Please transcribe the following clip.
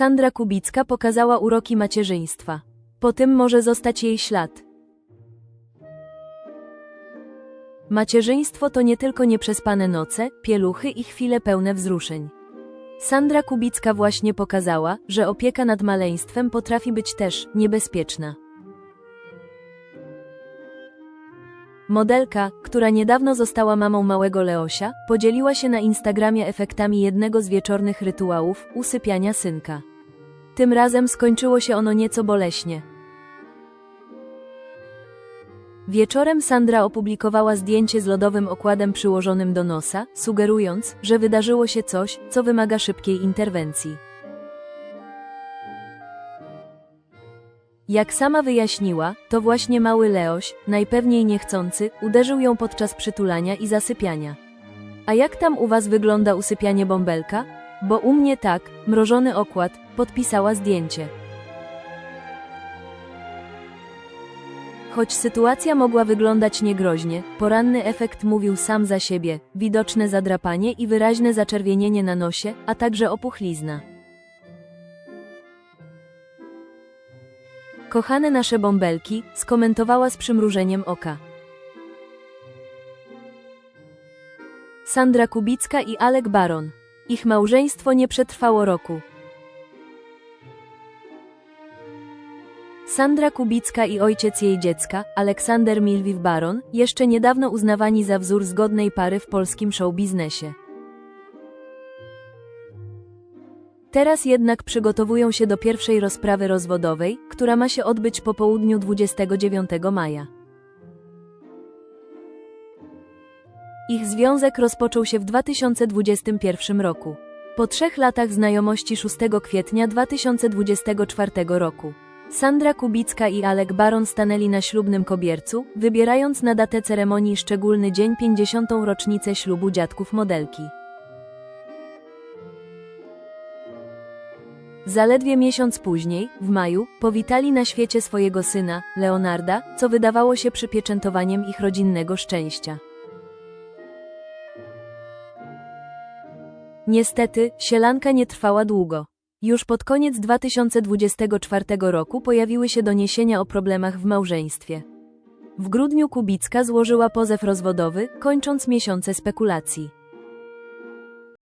Sandra Kubicka pokazała uroki macierzyństwa. Po tym może zostać jej ślad. Macierzyństwo to nie tylko nieprzespane noce, pieluchy i chwile pełne wzruszeń. Sandra Kubicka właśnie pokazała, że opieka nad maleństwem potrafi być też niebezpieczna. Modelka, która niedawno została mamą małego Leosia, podzieliła się na Instagramie efektami jednego z wieczornych rytuałów usypiania synka. Tym razem skończyło się ono nieco boleśnie. Wieczorem Sandra opublikowała zdjęcie z lodowym okładem przyłożonym do nosa, sugerując, że wydarzyło się coś, co wymaga szybkiej interwencji. Jak sama wyjaśniła, to właśnie mały Leoś, najpewniej niechcący, uderzył ją podczas przytulania i zasypiania. A jak tam u was wygląda usypianie bąbelka? Bo u mnie tak, mrożony okład, podpisała zdjęcie. Choć sytuacja mogła wyglądać niegroźnie, poranny efekt mówił sam za siebie, widoczne zadrapanie i wyraźne zaczerwienienie na nosie, a także opuchlizna. Kochane nasze bąbelki, skomentowała z przymrużeniem oka. Sandra Kubicka i Alek Baron. Ich małżeństwo nie przetrwało roku. Sandra Kubicka i ojciec jej dziecka, Aleksander Milwiw Baron, jeszcze niedawno uznawani za wzór zgodnej pary w polskim showbiznesie. Teraz jednak przygotowują się do pierwszej rozprawy rozwodowej, która ma się odbyć po południu 29 maja. Ich związek rozpoczął się w 2021 roku. Po trzech latach znajomości 6 kwietnia 2024 roku. Sandra Kubicka i Alek Baron stanęli na ślubnym kobiercu, wybierając na datę ceremonii szczególny dzień 50. rocznicę ślubu dziadków modelki. Zaledwie miesiąc później, w maju, powitali na świecie swojego syna, Leonarda, co wydawało się przypieczętowaniem ich rodzinnego szczęścia. Niestety, sielanka nie trwała długo. Już pod koniec 2024 roku pojawiły się doniesienia o problemach w małżeństwie. W grudniu Kubicka złożyła pozew rozwodowy, kończąc miesiące spekulacji.